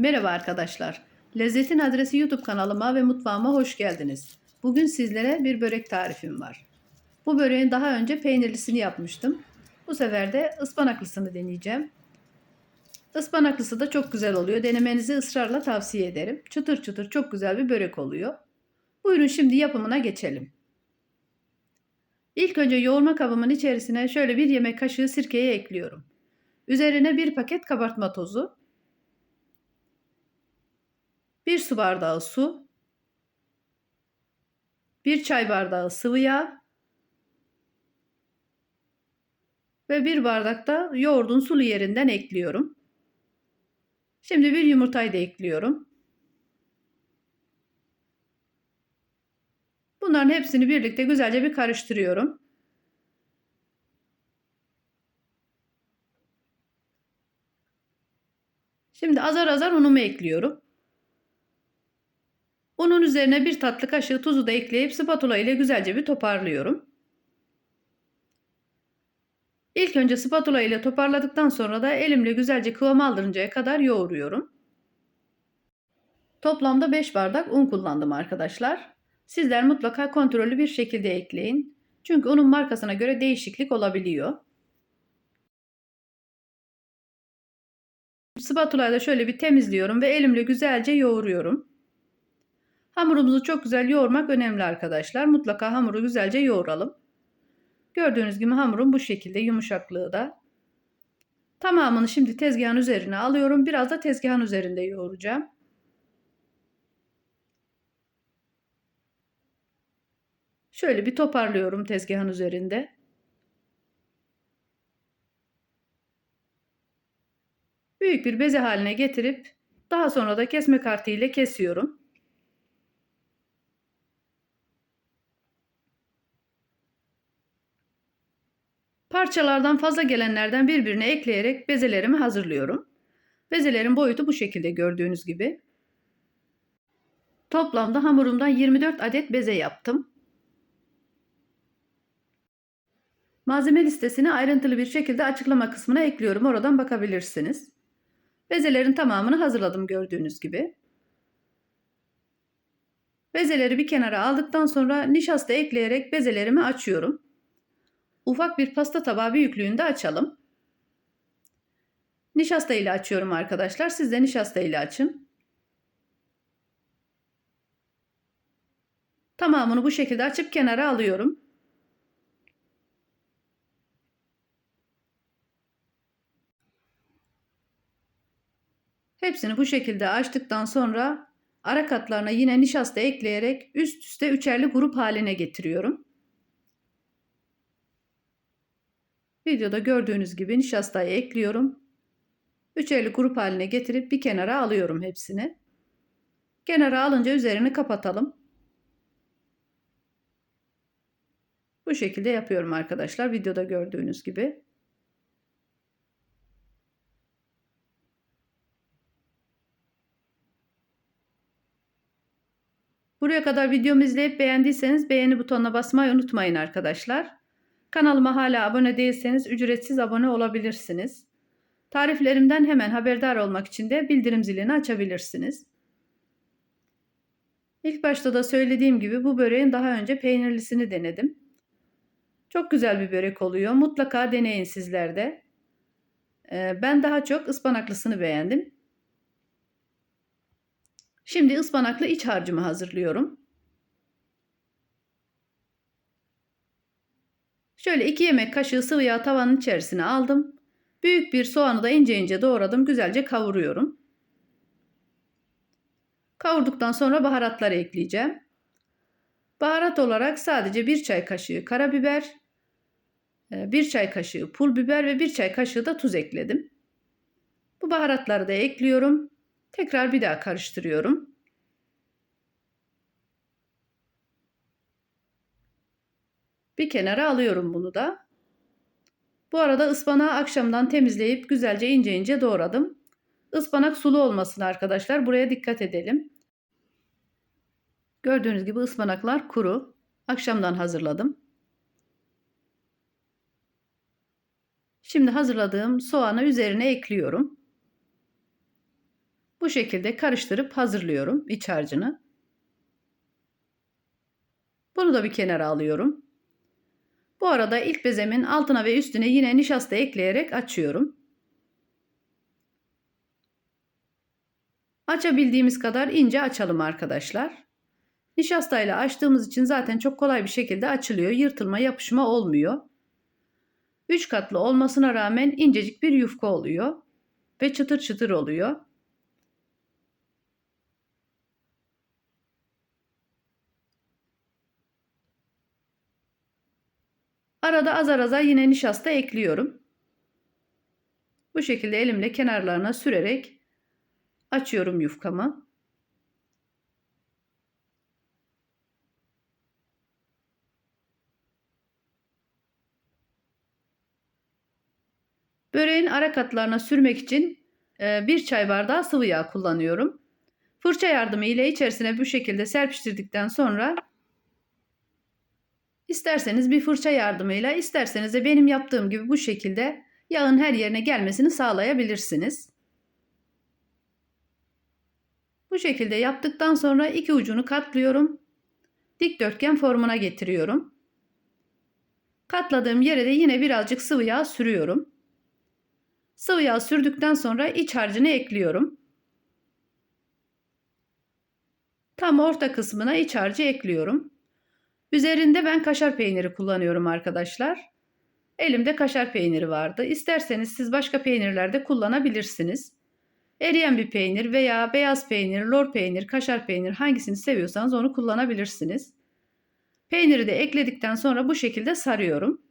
Merhaba arkadaşlar. Lezzetin Adresi YouTube kanalıma ve mutfağıma hoş geldiniz. Bugün sizlere bir börek tarifim var. Bu böreğin daha önce peynirlisini yapmıştım. Bu sefer de ıspanaklısını deneyeceğim. Ispanaklısı da çok güzel oluyor. Denemenizi ısrarla tavsiye ederim. Çıtır çıtır çok güzel bir börek oluyor. Buyurun şimdi yapımına geçelim. İlk önce yoğurma kabımın içerisine şöyle bir yemek kaşığı sirkeyi ekliyorum. Üzerine bir paket kabartma tozu, bir su bardağı su, bir çay bardağı sıvı yağ ve bir bardak da yoğurdun sulu yerinden ekliyorum. Şimdi bir yumurtayı da ekliyorum. Bunların hepsini birlikte güzelce bir karıştırıyorum. Şimdi azar azar unumu ekliyorum. Unun üzerine bir tatlı kaşığı tuzu da ekleyip spatula ile güzelce bir toparlıyorum. İlk önce spatula ile toparladıktan sonra da elimle güzelce kıvam aldırıncaya kadar yoğuruyorum. Toplamda 5 bardak un kullandım arkadaşlar. Sizler mutlaka kontrollü bir şekilde ekleyin. Çünkü unun markasına göre değişiklik olabiliyor. Spatula ile şöyle bir temizliyorum ve elimle güzelce yoğuruyorum. Hamurumuzu çok güzel yoğurmak önemli arkadaşlar. Mutlaka hamuru güzelce yoğuralım. Gördüğünüz gibi hamurum bu şekilde yumuşaklığı da. Tamamını şimdi tezgahın üzerine alıyorum. Biraz da tezgahın üzerinde yoğuracağım. Şöyle bir toparlıyorum tezgahın üzerinde. Büyük bir beze haline getirip daha sonra da kesme kartı ile kesiyorum. Parçalardan fazla gelenlerden birbirine ekleyerek bezelerimi hazırlıyorum. Bezelerin boyutu bu şekilde gördüğünüz gibi. Toplamda hamurumdan 24 adet beze yaptım. Malzeme listesini ayrıntılı bir şekilde açıklama kısmına ekliyorum. Oradan bakabilirsiniz. Bezelerin tamamını hazırladım gördüğünüz gibi. Bezeleri bir kenara aldıktan sonra nişasta ekleyerek bezelerimi açıyorum. Ufak bir pasta tabağı büyüklüğünde açalım. Nişasta ile açıyorum arkadaşlar. Siz de nişasta ile açın. Tamamını bu şekilde açıp kenara alıyorum. Hepsini bu şekilde açtıktan sonra ara katlarına yine nişasta ekleyerek üst üste üçerli grup haline getiriyorum. Videoda gördüğünüz gibi nişastayı ekliyorum. Üçerli grup haline getirip bir kenara alıyorum hepsini. Kenara alınca üzerini kapatalım. Bu şekilde yapıyorum arkadaşlar videoda gördüğünüz gibi. Buraya kadar videomu izleyip beğendiyseniz beğeni butonuna basmayı unutmayın arkadaşlar. Kanalıma hala abone değilseniz ücretsiz abone olabilirsiniz. Tariflerimden hemen haberdar olmak için de bildirim zilini açabilirsiniz. İlk başta da söylediğim gibi bu böreğin daha önce peynirlisini denedim. Çok güzel bir börek oluyor. Mutlaka deneyin sizler de. Ee, ben daha çok ıspanaklısını beğendim. Şimdi ıspanaklı iç harcımı hazırlıyorum. Şöyle 2 yemek kaşığı sıvı yağ tavanın içerisine aldım. Büyük bir soğanı da ince ince doğradım. Güzelce kavuruyorum. Kavurduktan sonra baharatları ekleyeceğim. Baharat olarak sadece 1 çay kaşığı karabiber, 1 çay kaşığı pul biber ve 1 çay kaşığı da tuz ekledim. Bu baharatları da ekliyorum. Tekrar bir daha karıştırıyorum. Bir kenara alıyorum bunu da. Bu arada ıspanağı akşamdan temizleyip güzelce ince ince doğradım. Ispanak sulu olmasın arkadaşlar. Buraya dikkat edelim. Gördüğünüz gibi ıspanaklar kuru. Akşamdan hazırladım. Şimdi hazırladığım soğanı üzerine ekliyorum. Bu şekilde karıştırıp hazırlıyorum iç harcını. Bunu da bir kenara alıyorum. Bu arada ilk bezemin altına ve üstüne yine nişasta ekleyerek açıyorum. Açabildiğimiz kadar ince açalım arkadaşlar. Nişasta ile açtığımız için zaten çok kolay bir şekilde açılıyor. Yırtılma, yapışma olmuyor. 3 katlı olmasına rağmen incecik bir yufka oluyor ve çıtır çıtır oluyor. Arada azar azar yine nişasta ekliyorum. Bu şekilde elimle kenarlarına sürerek açıyorum yufkamı. Böreğin ara katlarına sürmek için e, bir çay bardağı sıvı yağ kullanıyorum. Fırça yardımı ile içerisine bu şekilde serpiştirdikten sonra isterseniz bir fırça yardımıyla isterseniz de benim yaptığım gibi bu şekilde yağın her yerine gelmesini sağlayabilirsiniz. Bu şekilde yaptıktan sonra iki ucunu katlıyorum. Dikdörtgen formuna getiriyorum. Katladığım yere de yine birazcık sıvı yağ sürüyorum. Sıvı yağ sürdükten sonra iç harcını ekliyorum. Tam orta kısmına iç harcı ekliyorum. Üzerinde ben kaşar peyniri kullanıyorum arkadaşlar. Elimde kaşar peyniri vardı. İsterseniz siz başka peynirlerde kullanabilirsiniz. Eriyen bir peynir veya beyaz peynir, lor peynir, kaşar peynir hangisini seviyorsanız onu kullanabilirsiniz. Peyniri de ekledikten sonra bu şekilde sarıyorum.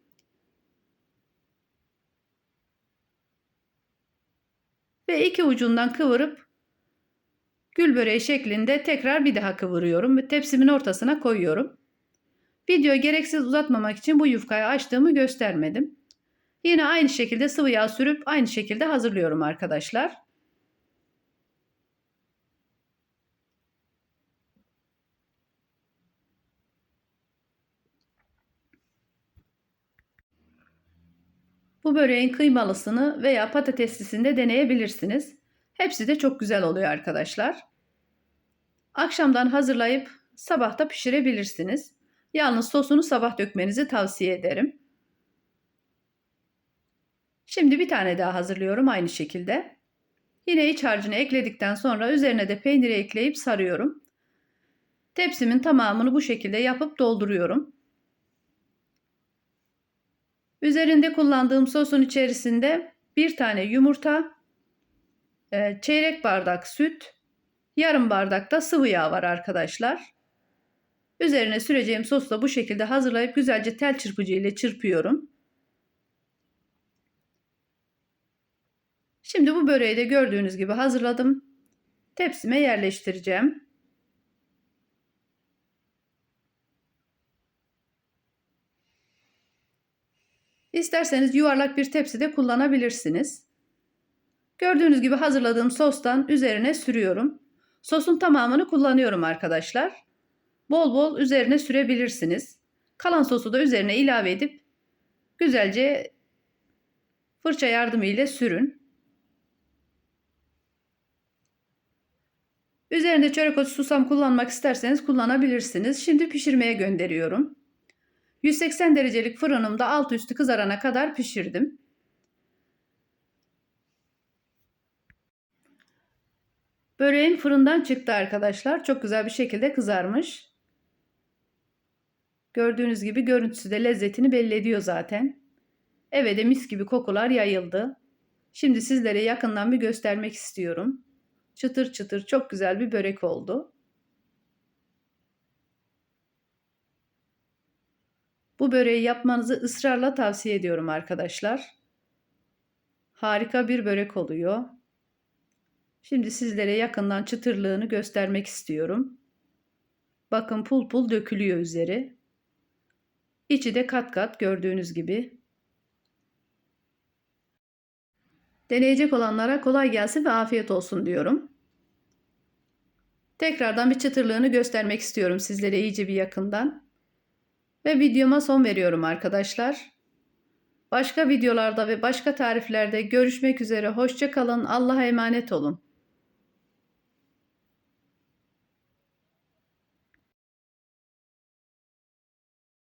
Ve iki ucundan kıvırıp gül böreği şeklinde tekrar bir daha kıvırıyorum ve tepsimin ortasına koyuyorum. Video gereksiz uzatmamak için bu yufkayı açtığımı göstermedim. Yine aynı şekilde sıvı yağ sürüp aynı şekilde hazırlıyorum arkadaşlar. Bu böreğin kıymalısını veya patateslisini de deneyebilirsiniz. Hepsi de çok güzel oluyor arkadaşlar. Akşamdan hazırlayıp sabahta pişirebilirsiniz. Yalnız sosunu sabah dökmenizi tavsiye ederim. Şimdi bir tane daha hazırlıyorum aynı şekilde. Yine iç harcını ekledikten sonra üzerine de peyniri ekleyip sarıyorum. Tepsimin tamamını bu şekilde yapıp dolduruyorum. Üzerinde kullandığım sosun içerisinde bir tane yumurta, e, çeyrek bardak süt, yarım bardak da sıvı yağ var arkadaşlar. Üzerine süreceğim sosu da bu şekilde hazırlayıp güzelce tel çırpıcı ile çırpıyorum. Şimdi bu böreği de gördüğünüz gibi hazırladım. Tepsime yerleştireceğim. İsterseniz yuvarlak bir tepside kullanabilirsiniz. Gördüğünüz gibi hazırladığım sostan üzerine sürüyorum. Sosun tamamını kullanıyorum arkadaşlar. Bol bol üzerine sürebilirsiniz. Kalan sosu da üzerine ilave edip güzelce fırça yardımıyla sürün. Üzerinde çörek otu susam kullanmak isterseniz kullanabilirsiniz. Şimdi pişirmeye gönderiyorum. 180 derecelik fırınımda alt üstü kızarana kadar pişirdim. Böreğim fırından çıktı arkadaşlar. Çok güzel bir şekilde kızarmış. Gördüğünüz gibi görüntüsü de lezzetini belli ediyor zaten. Eve de mis gibi kokular yayıldı. Şimdi sizlere yakından bir göstermek istiyorum. Çıtır çıtır çok güzel bir börek oldu. Bu böreği yapmanızı ısrarla tavsiye ediyorum arkadaşlar. Harika bir börek oluyor. Şimdi sizlere yakından çıtırlığını göstermek istiyorum. Bakın pul pul dökülüyor üzeri. İçi de kat kat gördüğünüz gibi. Deneyecek olanlara kolay gelsin ve afiyet olsun diyorum. Tekrardan bir çıtırlığını göstermek istiyorum sizlere iyice bir yakından. Ve videoma son veriyorum arkadaşlar. Başka videolarda ve başka tariflerde görüşmek üzere. Hoşçakalın. Allah'a emanet olun.